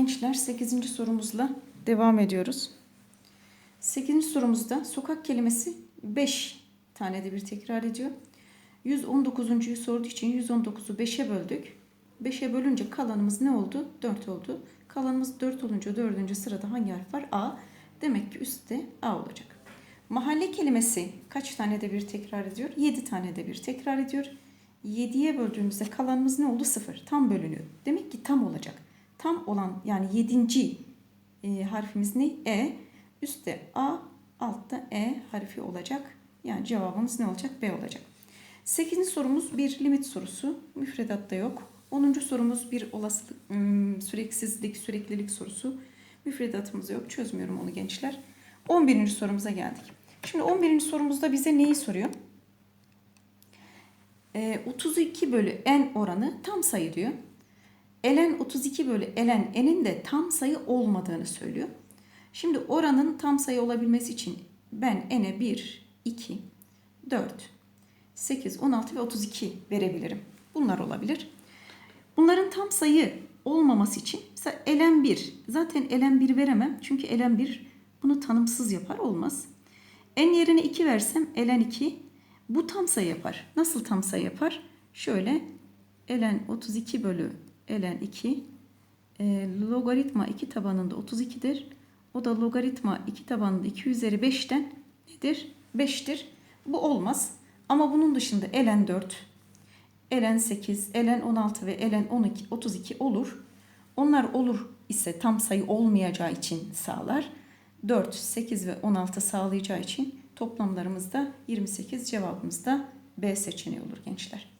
Gençler 8. sorumuzla devam ediyoruz. 8. sorumuzda sokak kelimesi 5 tane de bir tekrar ediyor. 119.yu sorduğu için 119'u 5'e böldük. 5'e bölünce kalanımız ne oldu? 4 oldu. Kalanımız 4 olunca 4. sırada hangi harf var? A. Demek ki üstte A olacak. Mahalle kelimesi kaç tane de bir tekrar ediyor? 7 tane de bir tekrar ediyor. 7'ye böldüğümüzde kalanımız ne oldu? 0. Tam bölünüyor. Demek ki tam olacak. Tam olan yani 7. E, harfimiz ne? E. Üstte A, altta E harfi olacak. Yani cevabımız ne olacak? B olacak. 8. sorumuz bir limit sorusu. Müfredatta yok. 10. sorumuz bir olasılık, ım, süreksizlik, süreklilik sorusu. Müfredatımız yok. Çözmüyorum onu gençler. 11. sorumuza geldik. Şimdi 11. sorumuzda bize neyi soruyor? Ee, 32 bölü n oranı tam sayı diyor. Ln 32 bölü ln n'in de tam sayı olmadığını söylüyor. Şimdi oranın tam sayı olabilmesi için ben n'e 1, 2, 4, 8, 16 ve 32 verebilirim. Bunlar olabilir. Bunların tam sayı olmaması için mesela ln 1 zaten ln 1 veremem çünkü ln 1 bunu tanımsız yapar olmaz. n yerine 2 versem ln 2 bu tam sayı yapar. Nasıl tam sayı yapar? Şöyle ln 32 bölü ln 2 e, logaritma 2 tabanında 32'dir. O da logaritma 2 tabanında 2 üzeri 5'ten nedir? 5'tir. Bu olmaz. Ama bunun dışında ln 4, ln 8, ln 16 ve ln 12, 32 olur. Onlar olur ise tam sayı olmayacağı için sağlar. 4, 8 ve 16 sağlayacağı için toplamlarımızda 28 cevabımız da B seçeneği olur gençler.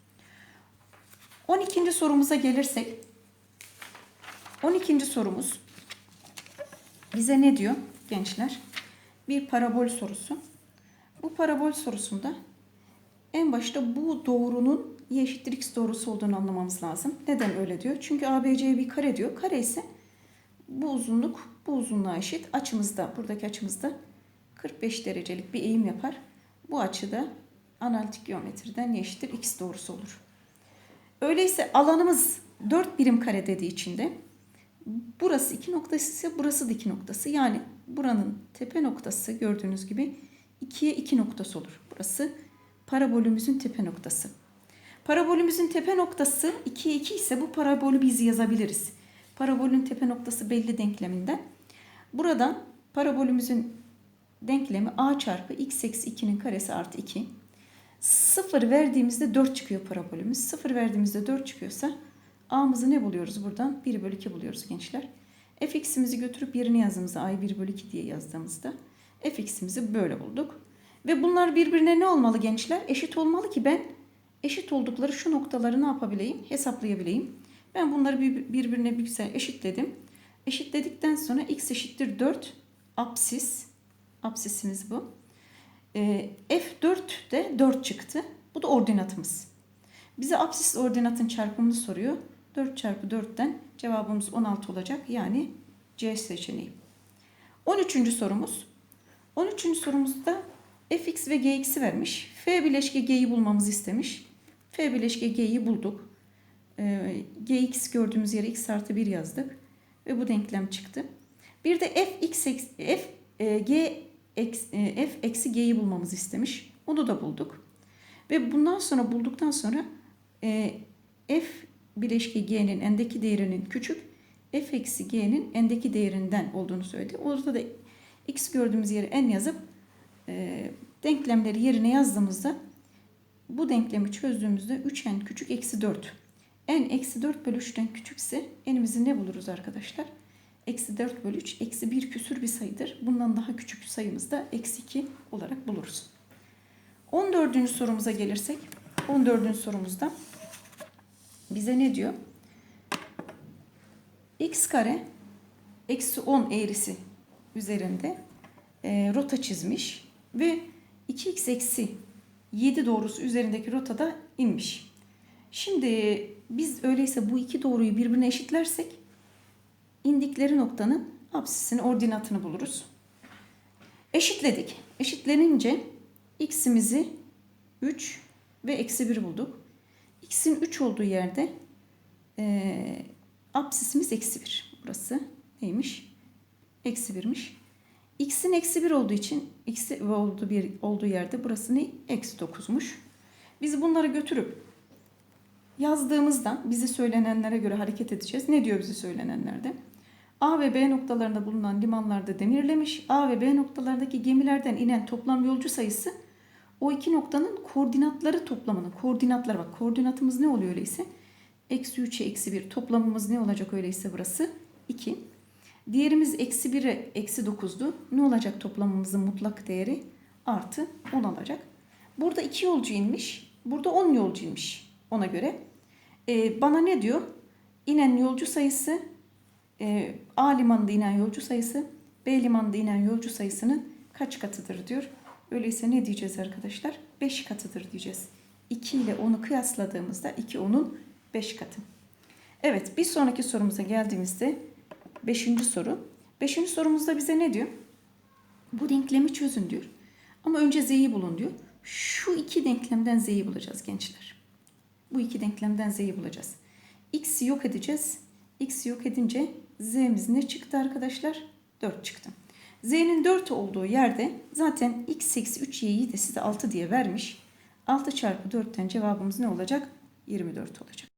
12. sorumuza gelirsek 12. sorumuz bize ne diyor gençler? Bir parabol sorusu. Bu parabol sorusunda en başta bu doğrunun y eşittir x doğrusu olduğunu anlamamız lazım. Neden öyle diyor? Çünkü ABC bir kare diyor. Kare ise bu uzunluk bu uzunluğa eşit. Açımızda, buradaki açımızda 45 derecelik bir eğim yapar. Bu açıda analitik geometriden y eşittir x doğrusu olur. Öyleyse alanımız 4 birim kare dediği için de burası 2 noktası ise burası da 2 noktası. Yani buranın tepe noktası gördüğünüz gibi 2'ye 2 noktası olur. Burası parabolümüzün tepe noktası. Parabolümüzün tepe noktası 2'ye 2 ise bu parabolü biz yazabiliriz. Parabolün tepe noktası belli denkleminden. Buradan parabolümüzün denklemi a çarpı x eksi 2'nin karesi artı 2. 0 verdiğimizde 4 çıkıyor parabolümüz. 0 verdiğimizde 4 çıkıyorsa a'mızı ne buluyoruz buradan? 1 bölü 2 buluyoruz gençler. fx'imizi götürüp yerine yazdığımızda a'yı 1 bölü 2 diye yazdığımızda fx'imizi böyle bulduk. Ve bunlar birbirine ne olmalı gençler? Eşit olmalı ki ben eşit oldukları şu noktaları ne yapabileyim? Hesaplayabileyim. Ben bunları birbirine bir güzel eşitledim. Eşitledikten sonra x eşittir 4 apsis. Apsisimiz bu. E, F4 de 4 çıktı. Bu da ordinatımız. Bize apsis ordinatın çarpımını soruyor. 4 çarpı 4'ten cevabımız 16 olacak. Yani C seçeneği. 13. sorumuz. 13. sorumuzda fx ve gx'i vermiş. F bileşke g'yi bulmamızı istemiş. F bileşke g'yi bulduk. E, gx gördüğümüz yere x artı 1 yazdık. Ve bu denklem çıktı. Bir de f, x, f, e, g f eksi g'yi bulmamızı istemiş. Onu da bulduk. Ve bundan sonra bulduktan sonra e, f bileşke g'nin endeki değerinin küçük, f eksi g'nin endeki değerinden olduğunu söyledi. Orada da x gördüğümüz yere n yazıp e, denklemleri yerine yazdığımızda bu denklemi çözdüğümüzde 3n küçük eksi 4. n eksi 4 bölü 3'ten küçükse n'imizi ne buluruz arkadaşlar? Eksi 4 bölü 3 eksi 1 küsür bir sayıdır. Bundan daha küçük sayımız da eksi 2 olarak buluruz. 14. sorumuza gelirsek 14. sorumuzda bize ne diyor? x kare eksi 10 eğrisi üzerinde e, rota çizmiş ve 2x eksi 7 doğrusu üzerindeki rotada inmiş. Şimdi biz öyleyse bu iki doğruyu birbirine eşitlersek indikleri noktanın apsisini, ordinatını buluruz. Eşitledik. Eşitlenince x'imizi 3 ve eksi 1 bulduk. x'in 3 olduğu yerde e, apsisimiz eksi 1. burası neymiş? Eksi 1'miş. X'in eksi 1 olduğu için x'i olduğu, bir, olduğu yerde burası ne? Eksi 9'muş. Biz bunları götürüp yazdığımızda bize söylenenlere göre hareket edeceğiz. Ne diyor bize söylenenlerde? A ve B noktalarında bulunan limanlarda demirlemiş. A ve B noktalardaki gemilerden inen toplam yolcu sayısı o iki noktanın koordinatları toplamının koordinatları bak koordinatımız ne oluyor öyleyse? Eksi 3'e eksi 1 toplamımız ne olacak öyleyse burası? 2. Diğerimiz eksi 1'e eksi 9'du. Ne olacak toplamımızın mutlak değeri? Artı 10 olacak. Burada 2 yolcu inmiş. Burada 10 yolcu inmiş. Ona göre. Ee, bana ne diyor? İnen yolcu sayısı e, A limanında inen yolcu sayısı B limanında inen yolcu sayısının kaç katıdır diyor. Öyleyse ne diyeceğiz arkadaşlar? 5 katıdır diyeceğiz. 2 ile 10'u kıyasladığımızda 2 10'un 5 katı. Evet bir sonraki sorumuza geldiğimizde 5. soru. 5. sorumuzda bize ne diyor? Bu denklemi çözün diyor. Ama önce z'yi bulun diyor. Şu iki denklemden z'yi bulacağız gençler. Bu iki denklemden z'yi bulacağız. x'i yok edeceğiz. x'i yok edince z'miz ne çıktı arkadaşlar? 4 çıktı. z'nin 4 olduğu yerde zaten x eksi 3y'yi de size 6 diye vermiş. 6 çarpı 4'ten cevabımız ne olacak? 24 olacak.